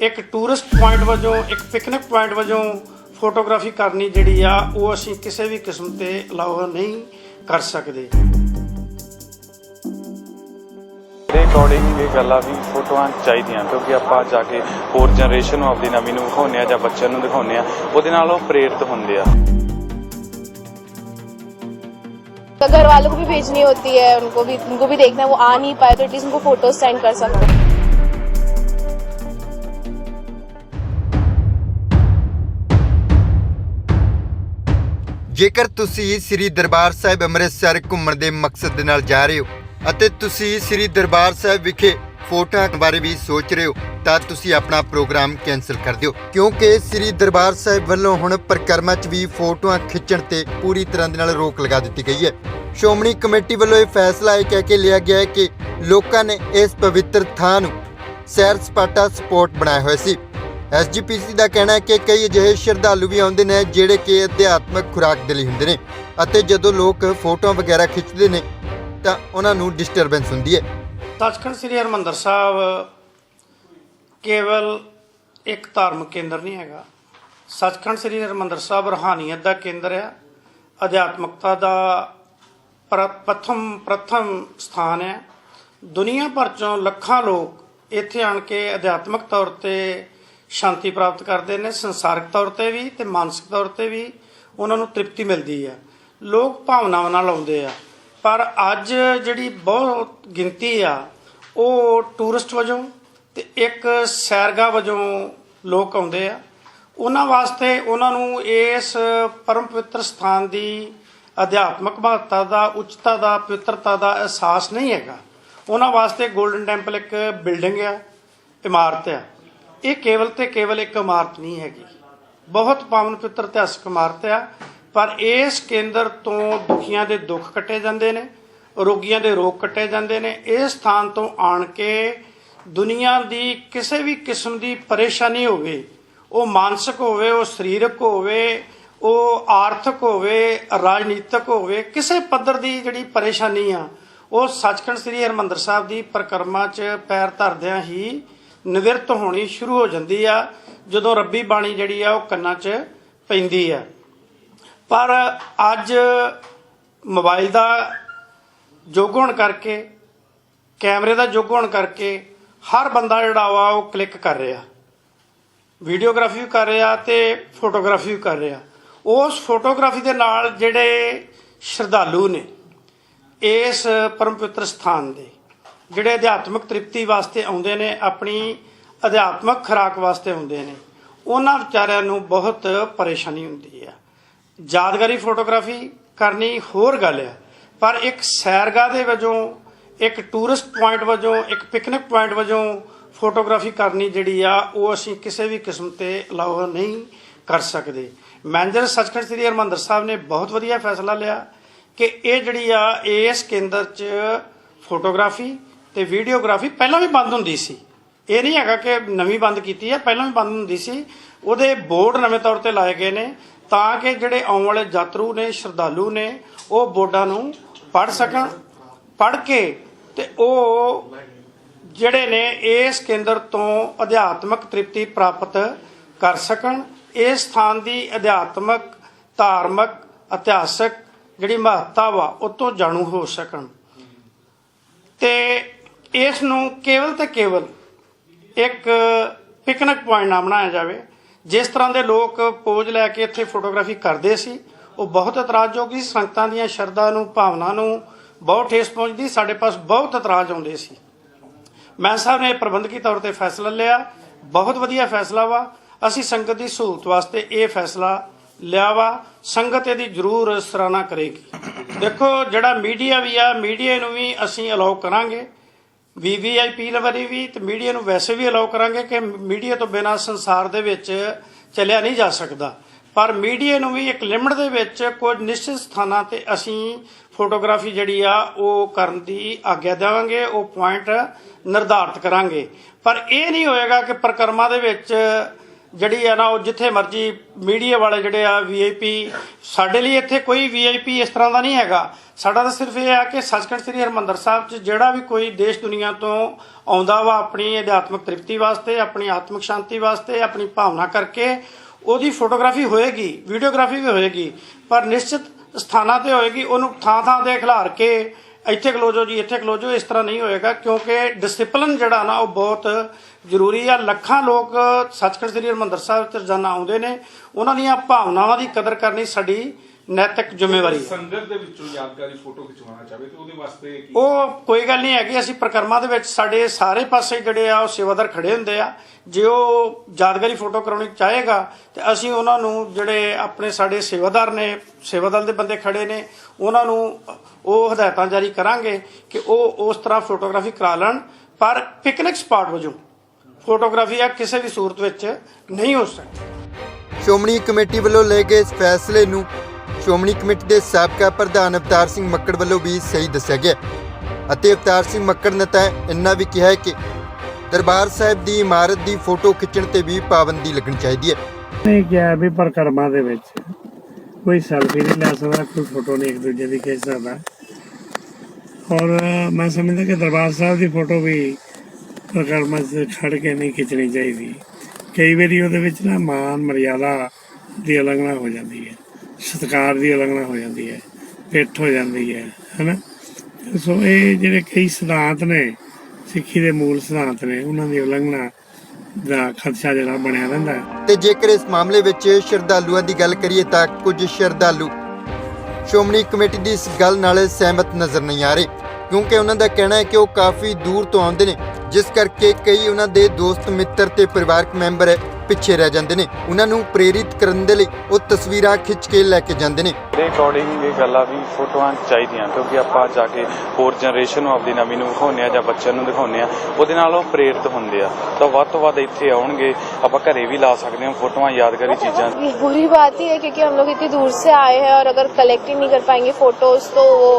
ਇੱਕ tourist point ਵਜੋਂ ਇੱਕ ਪਿਕਨਿਕ ਪੁਆਇੰਟ ਵਜੋਂ ਫੋਟੋਗ੍ਰਾਫੀ ਕਰਨੀ ਜਿਹੜੀ ਆ ਉਹ ਅਸੀਂ ਕਿਸੇ ਵੀ ਕਿਸਮ ਤੇ ਅਲਾਉ ਨਹੀਂ ਕਰ ਸਕਦੇ ਦੇ ਅਕੋਰਡਿੰਗ ਇਹ ਗੱਲ ਆ ਵੀ ਫੋਟੋਆਂ ਚਾਹੀਦੀਆਂ ਕਿਉਂਕਿ ਆਪਾਂ ਜਾ ਕੇ ਹੋਰ ਜਨਰੇਸ਼ਨ ਨੂੰ ਆਪਣੀ ਨਵੀਂ ਨੂੰ ਦਿਖਾਉਂਦੇ ਆ ਜਾਂ ਬੱਚਿਆਂ ਨੂੰ ਦਿਖਾਉਂਦੇ ਆ ਉਹਦੇ ਨਾਲ ਉਹ ਪ੍ਰੇਰਿਤ ਹੁੰਦੇ ਆ तो घर वालों को भी भेजनी होती है उनको भी उनको भी देखना है वो आ नहीं पाए तो एटलीस्ट उनको फोटोज सेंड कर सकते हैं ਜੇਕਰ ਤੁਸੀਂ ਸ੍ਰੀ ਦਰਬਾਰ ਸਾਹਿਬ ਅੰਮ੍ਰਿਤਸਰ ਘੁੰਮਣ ਦੇ ਮਕਸਦ ਦੇ ਨਾਲ ਜਾ ਰਹੇ ਹੋ ਅਤੇ ਤੁਸੀਂ ਸ੍ਰੀ ਦਰਬਾਰ ਸਾਹਿਬ ਵਿਖੇ ਫੋਟੋਆਂ ਬਾਰੇ ਵੀ ਸੋਚ ਰਹੇ ਹੋ, ਤਾਂ ਤੁਸੀਂ ਆਪਣਾ ਪ੍ਰੋਗਰਾਮ ਕੈਨਸਲ ਕਰ ਦਿਓ। ਕਿਉਂਕਿ ਸ੍ਰੀ ਦਰਬਾਰ ਸਾਹਿਬ ਵੱਲੋਂ ਹੁਣ ਪ੍ਰਕਰਮਾ 'ਚ ਵੀ ਫੋਟੋਆਂ ਖਿੱਚਣ ਤੇ ਪੂਰੀ ਤਰ੍ਹਾਂ ਦੇ ਨਾਲ ਰੋਕ ਲਗਾ ਦਿੱਤੀ ਗਈ ਹੈ। ਸ਼੍ਰੋਮਣੀ ਕਮੇਟੀ ਵੱਲੋਂ ਇਹ ਫੈਸਲਾ ਇਹ ਕਹਿ ਕੇ ਲਿਆ ਗਿਆ ਹੈ ਕਿ ਲੋਕਾਂ ਨੇ ਇਸ ਪਵਿੱਤਰ ਥਾਂ ਨੂੰ ਸੈਰ ਸਪਾਟਾ ਸਪੋਰਟ ਬਣਾਇਆ ਹੋਇਆ ਸੀ। ਐਸਜੀਪੀਸੀ ਦਾ ਕਹਿਣਾ ਹੈ ਕਿ ਕਈ ਅਜਿਹੇ ਸ਼ਰਧਾਲੂ ਵੀ ਆਉਂਦੇ ਨੇ ਜਿਹੜੇ ਕਿ ਅਧਿਆਤਮਕ ਖੁਰਾਕ ਦੇ ਲਈ ਹੁੰਦੇ ਨੇ ਅਤੇ ਜਦੋਂ ਲੋਕ ਫੋਟੋਆਂ ਵਗੈਰਾ ਖਿੱਚਦੇ ਨੇ ਤਾਂ ਉਹਨਾਂ ਨੂੰ ਡਿਸਟਰਬੈਂਸ ਹੁੰਦੀ ਹੈ। ਸੱਚਖੰਡ ਸ੍ਰੀ ਹਰਿਮੰਦਰ ਸਾਹਿਬ ਕੇਵਲ ਇੱਕ ਧਾਰਮਿਕ ਕੇਂਦਰ ਨਹੀਂ ਹੈਗਾ। ਸੱਚਖੰਡ ਸ੍ਰੀ ਹਰਿਮੰਦਰ ਸਾਹਿਬ ਰੂਹਾਨੀਅਤ ਦਾ ਕੇਂਦਰ ਹੈ। ਅਧਿਆਤਮਕਤਾ ਦਾ ਪ੍ਰਥਮ ਪ੍ਰਥਮ ਸਥਾਨ ਹੈ। ਦੁਨੀਆ ਭਰ ਚੋਂ ਲੱਖਾਂ ਲੋਕ ਇੱਥੇ ਆਣ ਕੇ ਅਧਿਆਤਮਕ ਤੌਰ ਤੇ ਸ਼ਾਂਤੀ ਪ੍ਰਾਪਤ ਕਰਦੇ ਨੇ, ਸੰਸਾਰਿਕ ਤੌਰ ਤੇ ਵੀ ਤੇ ਮਾਨਸਿਕ ਤੌਰ ਤੇ ਵੀ ਉਹਨਾਂ ਨੂੰ ਤ੍ਰਿਪਤੀ ਮਿਲਦੀ ਹੈ ਲੋਕ ਭਾਵਨਾਵਾਂ ਨਾਲ ਆਉਂਦੇ ਆ। ਪਰ ਅੱਜ ਜਿਹੜੀ ਬਹੁਤ ਗਿਣਤੀ ਆ, ਉਹ ਟੂਰਿਸਟ ਵਜੋਂ ਤੇ ਇੱਕ ਸੈਰਗਾ ਵਜੋਂ ਲੋਕ ਆਉਂਦੇ ਆ। ਉਹਨਾਂ ਵਾਸਤੇ ਉਹਨਾਂ ਨੂੰ ਇਸ ਪਰਮ ਪਵਿੱਤਰ ਸਥਾਨ ਦੀ ਅਧਿਆਤਮਕ ਮਹੱਤਤਾ ਦਾ, ਉੱਚਤਾ ਦਾ, ਪਵਿੱਤਰਤਾ ਦਾ ਅਹਿਸਾਸ ਨਹੀਂ ਹੈਗਾ। ਉਹਨਾਂ ਵਾਸਤੇ 골ਡਨ ਟੈਂਪਲ ਇੱਕ ਬਿਲਡਿੰਗ ਆ, ਇਮਾਰਤ ਆ। ਇਹ ਕੇਵਲ ਤੇ ਕੇਵਲ ਇੱਕ ਇਮਾਰਤ ਨਹੀਂ ਹੈਗੀ। ਬਹੁਤ ਪਾਵਨ ਪਿੱਤਰ ਇਤਿਹਾਸਕ ਇਮਾਰਤ ਆ, ਪਰ ਇਸ ਕੇਂਦਰ ਤੋਂ ਦੁਖੀਆਂ ਦੇ ਦੁੱਖ ਕੱਟੇ ਜਾਂਦੇ ਨੇ, ਰੋਗੀਆਂ ਦੇ ਰੋਗ ਕੱਟੇ ਜਾਂਦੇ ਨੇ। ਇਸ ਸਥਾਨ ਤੋਂ ਆਣ ਕੇ ਦੁਨੀਆ ਦੀ ਕਿਸੇ ਵੀ ਕਿਸਮ ਦੀ ਪਰੇਸ਼ਾਨੀ ਹੋਵੇ, ਉਹ ਮਾਨਸਿਕ ਹੋਵੇ, ਉਹ ਸਰੀਰਕ ਹੋਵੇ, ਉਹ ਆਰਥਿਕ ਹੋਵੇ, ਰਾਜਨੀਤਿਕ ਹੋਵੇ, ਕਿਸੇ ਪੱਧਰ ਦੀ ਜਿਹੜੀ ਪਰੇਸ਼ਾਨੀ ਆ, ਉਹ ਸੱਚਖੰਡ ਸ੍ਰੀ ਹਰਿਮੰਦਰ ਸਾਹਿਬ ਦੀ ਪ੍ਰਕਰਮਾ 'ਚ ਪੈਰ ਧਰਦਿਆਂ ਹੀ ਨਿਵਰਤ ਹੋਣੀ ਸ਼ੁਰੂ ਹੋ ਜਾਂਦੀ ਆ, ਜਦੋਂ ਰੱਬੀ ਬਾਣੀ ਜਿਹੜੀ ਆ ਉਹ ਕੰਨਾਂ 'ਚ ਪੈਂਦੀ ਆ। ਪਰ ਅੱਜ ਮੋਬਾਈਲ ਦਾ ਯੁੱਗ ਹੋਣ ਕਰਕੇ, ਕੈਮਰੇ ਦਾ ਯੁੱਗ ਹੋਣ ਕਰਕੇ ਹਰ ਬੰਦਾ ਜਿਹੜਾ ਵਾ ਉਹ ਕਲਿੱਕ ਕਰ ਰਿਹਾ। ਵੀਡੀਓਗ੍ਰਾਫੀ ਵੀ ਕਰ ਰਿਹਾ ਤੇ ਫੋਟੋਗ੍ਰਾਫੀ ਵੀ ਕਰ ਰਿਹਾ। ਉਸ ਫੋਟੋਗ੍ਰਾਫੀ ਦੇ ਨਾਲ ਜਿਹੜੇ ਸ਼ਰਧਾਲੂ ਨੇ ਇਸ ਪਰਮ ਪਵਿੱਤਰ ਸਥਾਨ ਦੇ ਜਿਹੜੇ ਅਧਿਆਤਮਿਕ ਤ੍ਰਿਪਤੀ ਵਾਸਤੇ ਆਉਂਦੇ ਨੇ, ਆਪਣੀ ਅਧਿਆਤਮਿਕ ਖੁਰਾਕ ਵਾਸਤੇ ਆਉਂਦੇ ਨੇ, ਉਹਨਾਂ ਵਿਚਾਰਿਆਂ ਨੂੰ ਬਹੁਤ ਪਰੇਸ਼ਾਨੀ ਹੁੰਦੀ ਆ ਯਾਦਗਾਰੀ ਫੋਟੋਗ੍ਰਾਫੀ ਕਰਨੀ ਹੋਰ ਗੱਲ ਆ ਪਰ ਇੱਕ ਸੈਰਗਾ ਦੇ ਵਜੋਂ, ਇੱਕ ਟੂਰਿਸਟ ਪੁਆਇੰਟ ਵਜੋਂ, ਇੱਕ ਪਿਕਨਿਕ ਪੁਆਇੰਟ ਵਜੋਂ ਫੋਟੋਗ੍ਰਾਫੀ ਕਰਨੀ ਜਿਹੜੀ ਆ, ਉਹ ਅਸੀਂ ਕਿਸੇ ਵੀ ਕਿਸਮ ਤੇ ਅਲਾਉ ਨਹੀਂ ਕਰ ਸਕਦੇ। ਮੈਨੇਜਰ ਸੱਚਖੰਡ ਸ੍ਰੀ ਹਰਿਮੰਦਰ ਸਾਹਿਬ ਨੇ ਬਹੁਤ ਵਧੀਆ ਫੈਸਲਾ ਲਿਆ ਕਿ ਇਹ ਜਿਹੜੀ ਆ, ਇਸ ਕੇਂਦਰ 'ਚ ਫੋਟੋਗ੍ਰਾਫੀ ਤੇ ਵੀਡੀਓਗ੍ਰਾਫੀ ਪਹਿਲਾਂ ਵੀ ਬੰਦ ਹੁੰਦੀ ਸੀ। ਇਹ ਨਹੀਂ ਹੈਗਾ ਕਿ ਨਵੀਂ ਬੰਦ ਕੀਤੀ ਹੈ, ਪਹਿਲਾਂ ਵੀ ਬੰਦ ਹੁੰਦੀ ਸੀ। ਉਹਦੇ ਬੋਰਡ ਨਵੇਂ ਤੌਰ ਤੇ ਲਾਏ ਗਏ ਨੇ ਤਾਂ ਕਿ ਜਿਹੜੇ ਆਉਣ ਵਾਲੇ ਯਾਤਰੂ ਨੇ, ਸ਼ਰਧਾਲੂ ਨੇ, ਉਹ ਬੋਰਡਾਂ ਨੂੰ ਪੜ ਸਕਣ, ਪੜ੍ਹ ਕੇ ਤੇ ਉਹ ਜਿਹੜੇ ਨੇ ਇਸ ਕੇਂਦਰ ਤੋਂ ਅਧਿਆਤਮਕ ਤ੍ਰਿਪਤੀ ਪ੍ਰਾਪਤ ਕਰ ਸਕਣ। ਇਸ ਸਥਾਨ ਦੀ ਅਧਿਆਤਮਕ, ਧਾਰਮਿਕ, ਇਤਿਹਾਸਕ ਜਿਹੜੀ ਮਹੱਤਤਾ ਵਾ, ਉਹ ਤੋਂ ਜਾਣੂ ਹੋ ਸਕਣ। ਤੇ ਇਸ ਨੂੰ ਕੇਵਲ ਤੇ ਕੇਵਲ ਇੱਕ ਪਿਕਨਿਕ ਪੁਆਇੰਟ ਨਾ ਬਣਾਇਆ ਜਾਵੇ। ਜਿਸ ਤਰ੍ਹਾਂ ਦੇ ਲੋਕ ਪੋਜ ਲੈ ਕੇ ਇੱਥੇ ਫੋਟੋਗ੍ਰਾਫੀ ਕਰਦੇ ਸੀ, ਉਹ ਬਹੁਤ ਇਤਰਾਜ਼ਯੋਗ ਸੀ। ਸੰਗਤਾਂ ਦੀਆਂ ਸ਼ਰਧਾ ਨੂੰ, ਭਾਵਨਾ ਨੂੰ ਬਹੁਤ ਠੇਸ ਪਹੁੰਚਦੀ, ਸਾਡੇ ਪਾਸ ਬਹੁਤ ਇਤਰਾਜ਼ ਆਉਂਦੇ ਸੀ। ਮੈਂ ਸਾਹਿਬ ਨੇ ਪ੍ਰਬੰਧਕੀ ਤੌਰ ਤੇ ਫੈਸਲਾ ਲਿਆ। ਬਹੁਤ ਵਧੀਆ ਫੈਸਲਾ ਵਾ। ਅਸੀਂ ਸੰਗਤ ਦੀ ਸਹੂਲਤ ਵਾਸਤੇ ਇਹ ਫੈਸਲਾ ਲਿਆ ਵਾ। ਸੰਗਤ ਇਹਦੀ ਜ਼ਰੂਰ ਸਰਾਹਨਾ ਕਰੇਗੀ। ਦੇਖੋ, ਜਿਹੜਾ ਮੀਡੀਆ ਵੀ ਆ, ਮੀਡੀਆ ਨੂੰ ਵੀ ਅਸੀਂ ਅਲਾਉ ਕਰਾਂਗੇ। ਵੀਵੀਆਈਪੀ ਲਵਰੀ ਵੀ ਤੇ ਮੀਡੀਆ ਨੂੰ ਵੈਸੇ ਵੀ ਅਲਾਉ ਕਰਾਂਗੇ ਕਿ ਮੀਡੀਆ ਤੋਂ ਬਿਨਾਂ ਸੰਸਾਰ ਦੇ ਵਿੱਚ ਚੱਲਿਆ ਨਹੀਂ ਜਾ ਸਕਦਾ। ਪਰ ਮੀਡੀਆ ਨੂੰ ਵੀ ਇੱਕ ਲਿਮਟ ਦੇ ਵਿੱਚ ਕੁਝ ਨਿਸ਼ਚਿਤ ਸਥਾਨਾਂ ਤੇ ਅਸੀਂ ਫੋਟੋਗ੍ਰਾਫੀ ਜਿਹੜੀ ਆ, ਉਹ ਕਰਨ ਦੀ ਆਗਿਆ ਦੇਵਾਂਗੇ, ਉਹ ਪੁਆਇੰਟ ਨਿਰਧਾਰਤ ਕਰਾਂਗੇ। ਪਰ ਇਹ ਨਹੀਂ ਹੋਏਗਾ ਕਿ ਪ੍ਰਕਰਮਾ ਦੇ ਵਿੱਚ ਜਿਹੜੀ ਆ ਨਾ, ਉਹ ਜਿੱਥੇ ਮਰਜ਼ੀ ਮੀਡੀਆ ਵਾਲੇ ਜਿਹੜੇ ਆ ਵੀਆਈਪੀ ਸਾਡੇ ਲਈ ਇੱਥੇ ਕੋਈ ਵੀਆਈਪੀ ਇਸ ਤਰ੍ਹਾਂ ਦਾ ਨਹੀਂ ਹੈਗਾ। ਸਾਡਾ ਤਾਂ ਸਿਰਫ ਇਹ ਆ ਕਿ ਸੱਚਖੰਡ ਸ੍ਰੀ ਹਰਿਮੰਦਰ ਸਾਹਿਬ 'ਚ ਜਿਹੜਾ ਵੀ ਕੋਈ ਦੇਸ਼ ਦੁਨੀਆ ਤੋਂ ਆਉਂਦਾ ਵਾ ਆਪਣੀ ਅਧਿਆਤਮਿਕ ਤ੍ਰਿਪਤੀ ਵਾਸਤੇ, ਆਪਣੀ ਆਤਮਿਕ ਸ਼ਾਂਤੀ ਵਾਸਤੇ, ਆਪਣੀ ਭਾਵਨਾ ਕਰਕੇ, ਉਹਦੀ ਫੋਟੋਗ੍ਰਾਫੀ ਹੋਏਗੀ, ਵੀਡੀਓਗ੍ਰਾਫੀ ਵੀ ਹੋਏਗੀ, ਪਰ ਨਿਸ਼ਚਿਤ ਸਥਾਨਾਂ ਤੇ ਹੋਏਗੀ, ਉਹਨੂੰ ਥਾਂ ਥਾਂ ਤੇ ਖਿਲਾਰ ਕੇ, ਇੱਥੇ ਖਲੋਜੋ ਜੀ, ਇੱਥੇ ਖਲੋਜੋ ਇਸ ਤਰ੍ਹਾਂ ਨਹੀਂ ਹੋਏਗਾ, ਕਿਉਂਕਿ ਡਿਸਪਲਿਨ ਜਿਹੜਾ ਨਾ, ਉਹ ਬਹੁਤ ਜ਼ਰੂਰੀ ਆ ਲੱਖਾਂ ਲੋਕ ਸੱਚਖੰਡ ਸ੍ਰੀ ਹਰਿਮੰਦਰ ਸਾਹਿਬ ਤੇ ਰੋਜ਼ਾਨਾ ਆਉਂਦੇ ਨੇ। ਉਹਨਾਂ ਦੀਆਂ ਭਾਵਨਾਵਾਂ ਦੀ ਕਦਰ ਕਰਨੀ ਸਾਡੀ ਨੈਤਿਕ ਜ਼ਿੰਮੇਵਾਰੀ ਹੈ ਸੰਗਤ ਦੇ ਵਿੱਚੋਂ ਯਾਦਗਾਰੀ ਫੋਟੋ ਖਿਚਵਾਉਣਾ ਚਾਹਵੇ ਤੇ ਉਹਦੇ ਵਾਸਤੇ ਕੀ? ਉਹ ਕੋਈ ਗੱਲ ਨਹੀਂ ਹੈਗੀ ਅਸੀਂ ਪ੍ਰਕਰਮਾਂ ਦੇ ਵਿੱਚ ਸਾਡੇ ਸਾਰੇ ਪਾਸੇ ਜਿਹੜੇ ਆ ਉਹ ਸੇਵਾਦਾਰ ਖੜੇ ਹੁੰਦੇ ਆ। ਜੇ ਉਹ ਯਾਦਗਾਰੀ ਫੋਟੋ ਕਰਾਉਣੀ ਚਾਹੇਗਾ ਤੇ ਅਸੀਂ ਉਹਨਾਂ ਨੂੰ ਜਿਹੜੇ ਆਪਣੇ ਸਾਡੇ ਸੇਵਾਦਾਰ ਨੇ ਸੇਵਾ ਦਲ ਦੇ ਬੰਦੇ ਖੜੇ ਨੇ ਉਹਨਾਂ ਨੂੰ ਉਹ ਹਦਾਇਤਾਂ ਜਾਰੀ ਕਰਾਂਗੇ ਕਿ ਉਹ ਉਸ ਤਰ੍ਹਾਂ ਫੋਟੋਗ੍ਰਾਫੀ ਕਰਾ ਲੈਣ ਪਰ ਪਿਕਨਿਕ ਸਪਾਟ ਵਜੋਂ। ਫੋਟੋਗ੍ਰਾਫੀ ਆ ਕਿਸੇ ਵੀ ਸੂਰਤ ਵਿੱਚ ਨਹੀਂ ਹੋ ਸਕਦੀ। ਸ਼੍ਰੋਮਣੀ ਕਮੇਟੀ ਵੱਲੋਂ ਲਏ ਗਏ ਇਸ ਫੈਸਲੇ ਨੂੰ ਸ਼੍ਰੋਮਣੀ ਕਮੇਟੀ ਦੇ ਸਾਬਕਾ ਪ੍ਰਧਾਨ ਅਵਤਾਰ ਸਿੰਘ ਮੱਕੜ ਵੱਲੋਂ ਵੀ ਸਹੀ ਦੱਸਿਆ ਗਿਆ। ਅਤੇ ਅਵਤਾਰ ਸਿੰਘ ਮੱਕੜ ਨੇ ਤਾਂ ਇੰਨਾ ਵੀ ਕਿਹਾ ਹੈ ਕਿ ਦਰਬਾਰ ਸਾਹਿਬ ਦੀ ਇਮਾਰਤ ਦੀ ਫੋਟੋ ਖਿੱਚਣ ਤੇ ਵੀ ਪਾਬੰਦੀ ਲੱਗਣੀ ਚਾਹੀਦੀ ਹੈ। ਨੇ ਕਿਹਾ ਵੀ ਪਰਿਕਰਮਾ ਦੇ ਵਿੱਚ ਕੋਈ ਸੈਲਫੀ ਨਹੀਂ ਲੈ ਸਕਦਾ ਕੋਈ ਫੋਟੋ ਨਹੀਂ ਇੱਕ ਦੂਜੇ ਦੀ ਖਿੱਚ ਸਕਦਾ। ਔਰ ਮੈਂ ਸਮਝਦਾ ਕਿ ਦਰਬਾਰ ਸਾਹਿਬ ਦੀ ਫੋਟੋ ਵੀ ਪਰਿਕਰਮਾ 'ਚ ਖੜ ਕੇ ਨਹੀਂ ਖਿੱਚਣੀ ਚਾਹੀਦੀ। ਕਈ ਵਾਰੀ ਉਹਦੇ ਵਿੱਚ ਨਾ ਮਾਨ ਮਰਿਆਦਾ ਦੀ ਉਲੰਘਣਾ ਹੋ ਜਾਂਦੀ ਹੈ। ਸਤਿਕਾਰ ਦੀ ਉਲੰਘਣਾ ਹੋ ਜਾਂਦੀ ਹੈ। ਪਿੱਠ ਹੋ ਜਾਂਦੀ ਹੈ, ਹਨਾ? ਸੋ ਇਹ ਜਿਹੜੇ ਕਈ ਸਿਧਾਂਤ ਨੇ, ਸਿੱਖੀ ਦੇ ਮੂਲ ਸਿਧਾਂਤ ਨੇ, ਉਹਨਾਂ ਦੀ ਉਲੰਘਣਾ ਦਾ ਖਦਸ਼ਾ ਜਿਹੜਾ ਬਣਿਆ ਰਹਿੰਦਾ ਹੈ। ਤੇ ਜੇਕਰ ਇਸ ਮਾਮਲੇ ਵਿੱਚ ਸ਼ਰਧਾਲੂਆਂ ਦੀ ਗੱਲ ਕਰੀਏ ਤਾਂ ਕੁਝ ਸ਼ਰਧਾਲੂ ਸ਼੍ਰੋਮਣੀ ਕਮੇਟੀ ਦੀ ਇਸ ਗੱਲ ਨਾਲ ਸਹਿਮਤ ਨਜ਼ਰ ਨਹੀਂ ਆ ਰਹੇ। ਕਿਉਂਕਿ ਉਹਨਾਂ ਦਾ ਕਹਿਣਾ ਹੈ ਕਿ ਉਹ ਕਾਫੀ ਦੂਰ ਤੋਂ ਆਉਂਦੇ ਨੇ। ਜਿਸ ਕਰਕੇ ਕਈ ਉਹਨਾਂ ਦੇ ਦੋਸਤ ਮਿੱਤਰ ਤੇ ਪਰਿਵਾਰਕ ਮੈਂਬਰ ਪਿੱਛੇ ਰਹਿ ਜਾਂਦੇ ਨੇ ਉਹਨਾਂ ਨੂੰ ਪ੍ਰੇਰਿਤ ਕਰਨ ਦੇ ਲਈ ਉਹ ਤਸਵੀਰਾਂ ਖਿੱਚ ਕੇ ਲੈ ਕੇ ਜਾਂਦੇ ਨੇ ਮੇਰੇ ਅਕੋਰਡਿੰਗ ਇਹ ਗੱਲ ਆ ਵੀ ਫੋਟੋਆਂ ਚਾਹੀਦੀਆਂ ਕਿਉਂਕਿ ਆਪਾਂ ਜਾ ਕੇ ਹੋਰ ਜਨਰੇਸ਼ਨ ਨੂੰ ਆਪਦੀ ਨਵੀਂ ਨੂੰ ਦਿਖਾਉਂਦੇ ਆ ਜਾਂ ਬੱਚਿਆਂ ਨੂੰ ਦਿਖਾਉਂਦੇ ਆ ਉਹਦੇ ਨਾਲ ਉਹ ਪ੍ਰੇਰਿਤ ਹੁੰਦੇ ਆ ਤਾਂ ਵੱਧ ਤੋਂ ਵੱਧ ਇੱਥੇ ਆਉਣਗੇ ਆਪਾਂ ਘਰੇ ਵੀ ਲਾ ਸਕਦੇ ਹਾਂ ਫੋਟੋਆਂ ਯਾਦਗਾਰੀ ਚੀਜ਼ਾਂ ये बुरी बात ही है क्योंकि हम लोग इतनी दूर से आए हैं और अगर कलेक्ट ही नहीं कर पाएंगे फोटोज तो वो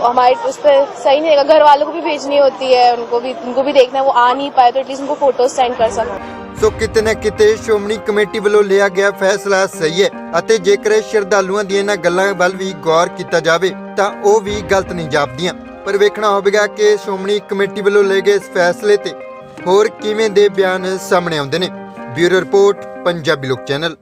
हमारे उस पर सही नहीं रहेगा घर वालों को भी भेजनी होती है उनको भी उनको भी देखना है वो आ नहीं पाए तो एटलीस्ट उनको फोटोज सेंड कर सकते ਸੋ ਕਿਤੇ ਨਾ ਕਿਤੇ ਸ਼੍ਰੋਮਣੀ ਕਮੇਟੀ ਵੱਲੋਂ ਲਿਆ ਗਿਆ ਫੈਸਲਾ ਸਹੀ ਹੈ ਅਤੇ ਜੇਕਰ ਸ਼ਰਧਾਲੂਆਂ ਦੀਆਂ ਇਹਨਾਂ ਗੱਲਾਂ ਵੱਲ ਵੀ ਗੌਰ ਕੀਤਾ ਜਾਵੇ ਤਾਂ ਉਹ ਵੀ ਗਲਤ ਨਹੀਂ ਜਾਪਦੀਆਂ ਪਰ ਵੇਖਣਾ ਹੋਵੇਗਾ ਕਿ ਸ਼੍ਰੋਮਣੀ ਕਮੇਟੀ ਵੱਲੋਂ ਲਏ ਗਏ ਇਸ ਫੈਸਲੇ ਤੇ ਹੋਰ ਕਿਵੇਂ ਦੇ ਬਿਆਨ ਸਾਹਮਣੇ ਆਉਂਦੇ ਨੇ ਬਿਊਰੋ ਰਿਪੋਰਟ ਪੰਜਾਬੀ ਲੋਕ ਚੈਨਲ